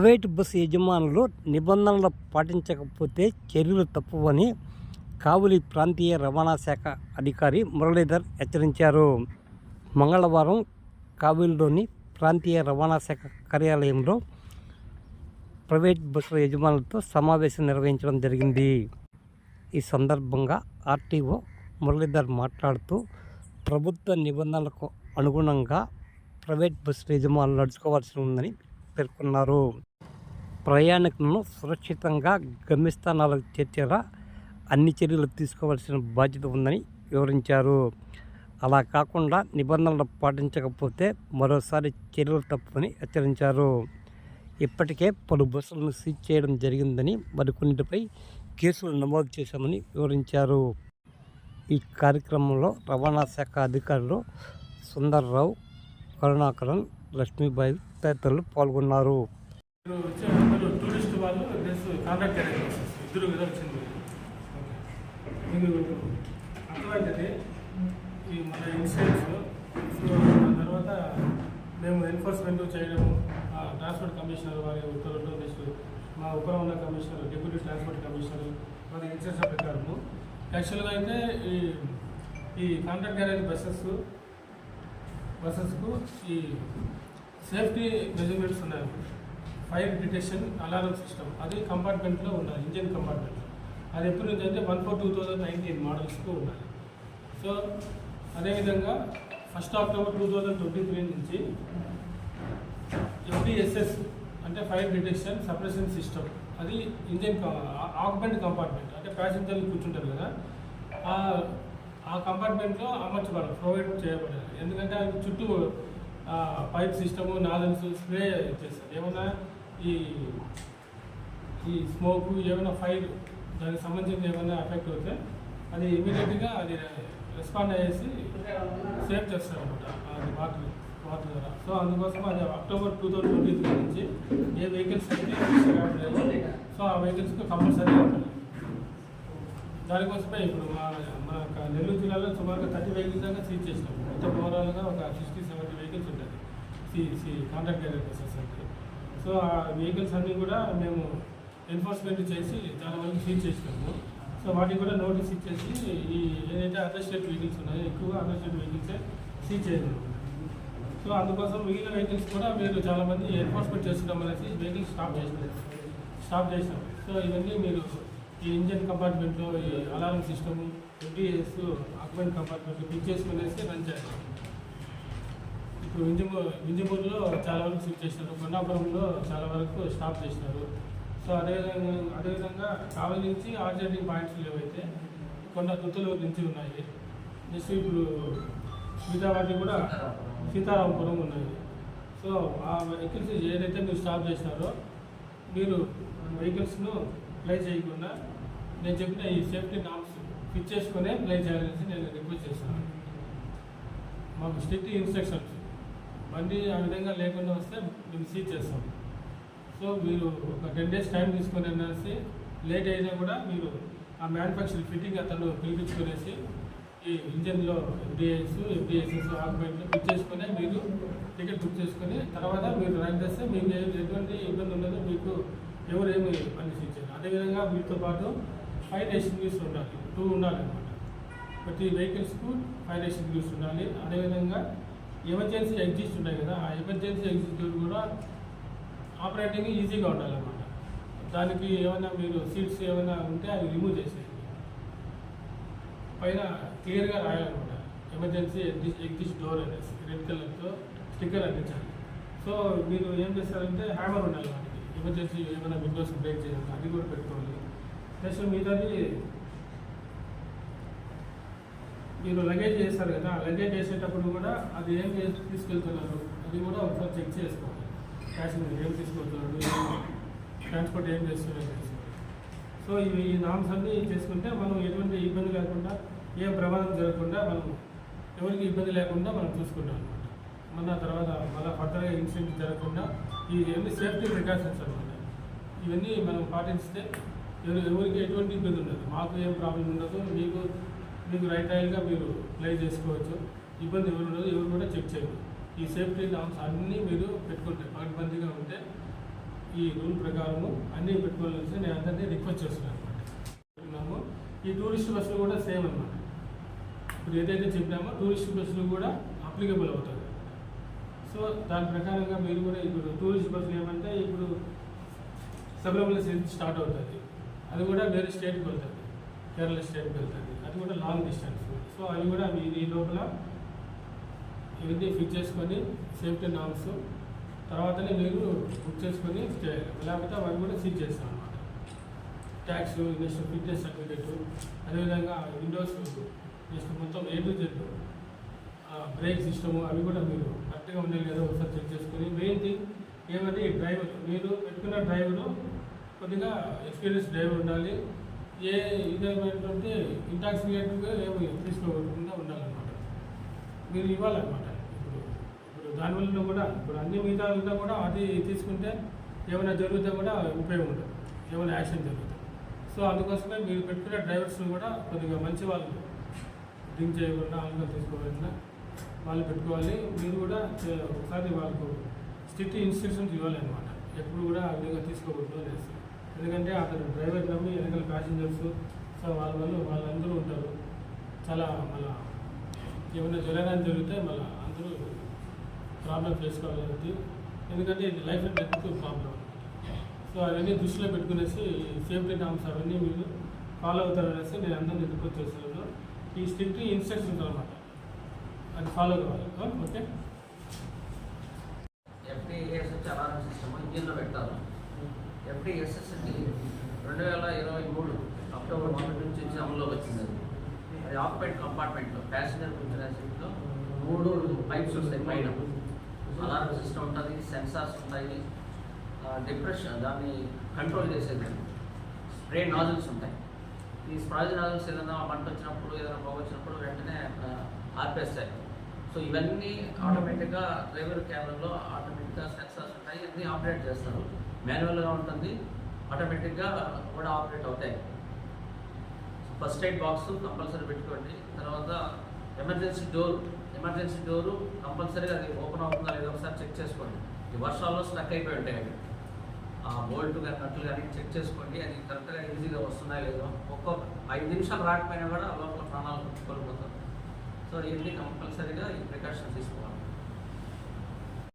Private bus యజమానులు నిబంధనలు పాటించకపోతే చర్యలు తప్పవని కావలి ప్రాంతీయ రవాణా శాఖ అధికారి మురళీధర్ హెచ్చరించారు. మంగళవారం కావలిలోని ప్రాంతీయ రవాణా శాఖ కార్యాలయంలో ప్రైవేట్ బస్సుల యజమానులతో సమావేశం నిర్వహించడం జరిగింది. ఈ సందర్భంగా ఆర్టీఓ మురళీధర్ మాట్లాడుతూ ప్రభుత్వ నిబంధనలకు అనుగుణంగా ప్రైవేట్ బస్సుల యజమానులు నడుచుకోవాల్సి ఉందని పేర్కొన్నారు. ప్రయాణికులను సురక్షితంగా గమ్యస్థానాలకు చేర్చేలా అన్ని చర్యలు తీసుకోవాల్సిన బాధ్యత ఉందని వివరించారు. అలా కాకుండా నిబంధనలు పాటించకపోతే మరోసారి చర్యలు తప్పని హెచ్చరించారు. ఇప్పటికే పలు బస్సులను సీజ్ చేయడం జరిగిందని మరికొన్నిటిపై కేసులు నమోదు చేశామని వివరించారు. ఈ కార్యక్రమంలో రవాణా శాఖ అధికారులు సుందర్రావు కరుణాకరన్ లక్ష్మీబాయి తదితరులు పాల్గొన్నారు. కాంట్రాక్ట్ క్యారెక్టర్స్ ఇద్దరు మీద వచ్చింది. ఓకే. మీరు అర్థమైంది ఈ మన ఇన్సూరెన్స్ సో తర్వాత మేము ఎన్ఫోర్స్మెంట్ చేయడం ట్రాన్స్పోర్ట్ కమిషనర్ వారి ఉత్తర్వులు తీసుకు మా ఉపర ఉన్న కమిషనర్ డిప్యూటీ ట్రాన్స్పోర్ట్ కమిషనర్ వారి ఇన్సూరెన్స్ ప్రకారము యాక్చువల్గా అయితే ఈ ఈ కాంట్రాక్ట్ గ్యారేజ్ బస్సెస్ బస్సెస్కు ఈ సేఫ్టీ మెజర్మెంట్స్ ఉన్నాయి. Fire detection alarm system. అది కంపార్ట్మెంట్లో ఉండాలి ఇంజిన్ కంపార్ట్మెంట్లో. అది ఎప్పటి నుంచి అంటే one four two thousand nineteen మోడల్స్కు ఉండాలి. సో అదేవిధంగా first October two thousand twenty three నుంచి ఎఫ్డిఎస్ఎస్ అంటే ఫైర్ డిటెక్షన్ సప్రెషన్ సిస్టమ్ అది ఇంజిన్ ఆక్యుపెంట్ కంపార్ట్మెంట్ అంటే ప్యాసింజర్లు కూర్చుంటారు కదా ఆ- ఆ కంపార్ట్మెంట్లో అమర్చబడాలి ప్రొవైడ్ చేయబడాలి. ఎందుకంటే అది చుట్టూ పైప్ సిస్టము నాజల్స్ స్ప్రే చేస్తారు. ఏమన్నా ఈ ఈ స్మోక్ ఏమైనా ఫైర్ దానికి సంబంధించిన ఏమైనా ఎఫెక్ట్ అవుతే అది ఇమీడియట్గా అది రెస్పాండ్ అయ్యేసి సేవ్ చేస్తారు అనమాట అది వాటర్ వాటర్ ద్వారా. సో అందుకోసం అది October two thousand twenty three నుంచి ఏ వెహికల్స్ అయితే సో ఆ వెహికల్స్కి కంపల్సరీ ఉంటుంది దానికోసమే ఇప్పుడు మా మన నెల్లూరు జిల్లాలో సుమారుగా థర్టీ వెహికల్స్ దాకా సీజ్ చేసినాం. మొత్తం ఓవరాల్గా ఒక సిక్స్టీ సెవెంటీ వెహికల్స్ ఉంటుంది C C contract area buses అంటే. సో ఆ వెహికల్స్ అన్నీ కూడా మేము ఎన్ఫోర్స్మెంట్ చేసి చాలా వరకు సీజ్ చేసినాము. సో వాటికి కూడా నోటీస్ ఇచ్చేసి ఈ ఏదైతే అదర్ స్టేట్ వెహికల్స్ ఉన్నాయో ఎక్కువగా అదర్ స్టేట్ వెహికల్సే సీజ్ చేయాలి సో అందుకోసం మిగిలిన వెహికల్స్ కూడా మీరు చాలామంది ఎన్ఫోర్స్మెంట్ చేస్తున్నాం అనేసి వెహికల్స్ స్టాప్ చేసినారు స్టాప్ చేసినాం. సో ఇవన్నీ మీరు ఈ ఇంజన్ కంపార్ట్మెంట్లో ఈ alarm system FDS occupant compartment fix చేసుకునేసి రన్ చేయాలి. ఇప్పుడు వింజమూ వింజమూరులో చాలా వరకు షిఫ్ట్ చేశారు కొండాపురంలో చాలా వరకు స్టాప్ చేసినారు. సో అదేవిధంగా అదేవిధంగా కావలి నుంచి ఆర్జెంటింగ్ పాయింట్స్ ఏవైతే కొండ గుర్తులు నుంచి ఉన్నాయి. నెక్స్ట్ ఇప్పుడు మిగతా వాటి కూడా సీతారామపురం ఉన్నాయి సో ఆ వెహికల్స్ ఏదైతే మీరు స్టాప్ చేసినారో మీరు వెహికల్స్ను ప్లే చేయకుండా నేను చెప్పిన ఈ సేఫ్టీ నామ్స్ ఫిట్ చేసుకునే ప్లే చేయాలని నేను రిక్వెస్ట్ చేస్తాను మాకు స్ట్రిక్ట్ ఇన్స్ట్రక్షన్స్ బండి ఆ విధంగా లేకుండా వస్తే మేము సీజ్ చేస్తాం. సో మీరు ఒక టెన్ డేస్ టైం తీసుకొని అనేసి లేట్ అయినా కూడా మీరు ఆ మ్యానుఫ్యాక్చర్ ఫిట్టింగ్ అతను పిలిపించుకునేసి ఈ ఇంజన్లో ఎఫ్డిఎస్ ఎఫ్డిఎస్ఎస్ ఆక్యుమెంట్ బుక్ చేసుకుని మీరు టికెట్ బుక్ చేసుకుని తర్వాత మీరు రన్ చేస్తే మీకు ఎటువంటి ఇబ్బంది ఉండదు మీకు ఎవరేమి ఏమి పని చేయాలి అదేవిధంగా మీతో పాటు ఫైర్ ఎస్టింగ్యూస్ ఉండాలి టూ ఉండాలి అనమాట ప్రతి వెహికల్స్కు ఫైర్ ఎస్టింగ్యూస్ ఉండాలి. అదేవిధంగా ఎమర్జెన్సీ ఎగ్జిస్ట్ ఉంటాయి కదా ఆ ఎమర్జెన్సీ ఎగ్జిట్ కూడా ఆపరేటింగ్ ఈజీగా ఉండాలన్నమాట. దానికి ఏమైనా మీరు సీట్స్ ఏమైనా ఉంటే అవి రిమూవ్ చేసేయండి. పైన క్లియర్గా రాయాలన్నమాట. ఎమర్జెన్సీ ఎగ్జిస్ట్ ఎగ్జిస్ట్ డోర్ అనేసి రెడ్ కలర్తో స్టిక్కర్ అందించాలి. సో మీరు ఏం చేస్తారంటే హ్యామర్ ఉండాలి వాటికి ఎమర్జెన్సీ ఏమైనా విండోస్ బ్రేక్ చేయాలి అది కూడా పెట్టుకోవాలి. నెక్స్ట్ మిగతాది మీరు లగేజ్ చేస్తారు కదా లగేజ్ చేసేటప్పుడు కూడా అది ఏం తీసుకెళ్తున్నారు? అది కూడా ఒకసారి చెక్ చేసుకోండి ప్యాసింజర్ ఏం తీసుకెళ్తున్నారు ట్రాన్స్పోర్ట్ ఏం చేస్తున్నారు సో ఇవి ఈ నామ్స్ అన్నీ చేసుకుంటే మనం ఎటువంటి ఇబ్బంది లేకుండా ఏం ప్రమాదం జరగకుండా మనం ఎవరికి ఇబ్బంది లేకుండా మనం చూసుకుంటాం అనమాట మన తర్వాత మళ్ళీ ఫర్దర్గా ఇన్సిడెంట్ జరగకుండా ఇవన్నీ సేఫ్టీ ప్రికాషన్స్ అనమాట ఇవన్నీ మనం పాటిస్తే ఎవరు ఎవరికి ఎటువంటి ఇబ్బంది ఉండదు. మాకు ఏం ప్రాబ్లం ఉండదు మీకు మీకు రైట్ ఆయిల్గా మీరు ప్లే చేసుకోవచ్చు. ఇబ్బంది ఎవరు ఉండదు ఎవరు కూడా చెక్ చేయరు. ఈ సేఫ్టీ నామ్స్ అన్నీ మీరు పెట్టుకుంటే పకడ్బందీగా ఉంటే ఈ రూల్ ప్రకారము అన్నీ పెట్టుకోవాల్సి నేను అందరినీ రిక్వెస్ట్ చేస్తున్నాను అనమాట ఈ టూరిస్ట్ బస్సులు కూడా సేమ్ అనమాట ఇప్పుడు ఏదైతే చెప్పామో టూరిస్ట్ బస్సులు కూడా అప్లికబుల్ అవుతుంది సో దాని ప్రకారంగా మీరు కూడా ఇప్పుడు టూరిస్ట్ బస్సులు ఏమంటే ఇప్పుడు శబరిమల సీజన్ స్టార్ట్ అవుతుంది అది కూడా వేరే స్టేట్కి వెళ్తుంది కేరళ స్టేట్కి వెళ్తుంది. అది కూడా లాంగ్ డిస్టెన్స్ సో అవి కూడా మీ ఈ లోపల ఇవన్నీ ఫిక్స్ చేసుకొని సేఫ్టీ నామ్స్ తర్వాతనే మీరు బుక్ చేసుకొని చేయాలి లేకపోతే అవి కూడా సీజ్ చేస్తాం అనమాట ట్యాక్స్ నెక్స్ట్ ఫిట్నెస్ సర్టిఫికేట్ అదేవిధంగా విండోస్ నెక్స్ట్ మొత్తం A to Z brake system అవి కూడా మీరు కరెక్ట్గా ఉన్నాయి లేదో ఒకసారి చెక్ చేసుకొని. మెయిన్ థింగ్ ఏమంటే ఈ డ్రైవర్ మీరు పెట్టుకున్న డ్రైవరు కొద్దిగా ఎక్స్పీరియన్స్ డ్రైవర్ ఉండాలి. ఏ ఇదేమైనటువంటి ఇంటాక్సికేట్గా ఏమి తీసుకోకుండా ఉండాలన్నమాట. మీరు ఇవ్వాలన్నమాట. ఇప్పుడు ఇప్పుడు దానివల్ల కూడా ఇప్పుడు అన్ని మిగతా కూడా అది తీసుకుంటే ఏమైనా జరిగితే కూడా ఉపయోగం ఉండదు. ఏమైనా యాక్షన్ జరుగుతుంది. సో అందుకోసమే మీరు పెట్టుకునే డ్రైవర్స్ని కూడా కొద్దిగా మంచి వాళ్ళు డ్రింక్ చేయకుండా ఆల్కహాల్ తీసుకోవాలన్నా వాళ్ళు పెట్టుకోవాలి. మీరు కూడా ఒకసారి వాళ్ళకు స్ట్రిక్ట్ ఇన్స్ట్రక్షన్స్ ఇవ్వాలన్నమాట. ఎప్పుడు కూడా ఆ విధంగా తీసుకోకూడదు అనేసి. ఎందుకంటే అతను డ్రైవర్ నమ్మి వెనకాల ప్యాసింజర్స్ సో వాళ్ళ వల్ల వాళ్ళందరూ ఉంటారు. చాలా మళ్ళా ఏమైనా జరగడానికి జరిగితే మళ్ళీ అందరూ ప్రాబ్లం ఫేస్ కావాలి ఎందుకంటే ఇది life and death problem. So అవన్నీ దృష్టిలో పెట్టుకునేసి సేఫ్టీ నామ్స్ అవన్నీ మీరు ఫాలో అవుతారనేసి నేను అందరినీ రిక్వెస్ట్ చేస్తున్నాను. ఈ స్ట్రిక్ట్ ఇన్స్ట్రక్షన్స్ అనమాట అది ఫాలో కావాలి. ఓకే? ఎఫ్డిఎస్ చాలా సిస్టమ్ ఇంజిన్లో పెట్టాలి ఎఫ్డిఎస్ఎస్కి రెండు వేల ఇరవై మూడు అక్టోబర్ మొదటి నుంచి వచ్చి అమల్లోకి వచ్చింది అది. అది కంపార్ట్మెంట్లో ప్యాసింజర్ కూర్చునే సీట్లో మూడు పైప్స్ వస్తాయి పైన. అలారం సిస్టమ్ ఉంటుంది సెన్సార్స్ ఉంటాయి డిప్రెషన్ దాన్ని కంట్రోల్ చేసేది. స్ప్రే నాజిల్స్ ఉంటాయి. ఈ స్ప్రాజ్ నాజిల్స్ ఏదైనా మంట వచ్చినప్పుడు ఏదైనా పొగ వచ్చినప్పుడు వెంటనే ఆ, ఆర్పేస్తాయి. సో ఇవన్నీ ఆటోమేటిక్గా డ్రైవర్ క్యాబిన్లో ఆటోమేటిక్గా సెన్సార్స్ అన్నీ ఆపరేట్ చేస్తారు. మాన్యువల్గా ఉంటుంది. ఆటోమేటిక్గా కూడా ఆపరేట్ అవుతాయి. ఫస్ట్ ఎయిడ్ బాక్స్ కంపల్సరీ పెట్టుకోండి. తర్వాత ఎమర్జెన్సీ డోర్ ఎమర్జెన్సీ డోరు కంపల్సరీగా అది ఓపెన్ అవుతుందా లేదో ఒకసారి చెక్ చేసుకోండి. ఈ వర్షాల్లో స్టక్ అయిపోయి ఉంటాయి అవి ఆ బోల్ట్ కానీ నట్లు కానీ చెక్ చేసుకోండి. అది కరెక్ట్గా ఈజీగా వస్తున్నాయా లేదో? ఒక్కొక్క ఐదు నిమిషాలు రాకపోయినా కూడా లోపల ప్రాణాలు కోల్పోతారు సో ఇవన్నీ కంపల్సరీగా ఈ ప్రికాషన్స్ తీసుకోవాలి.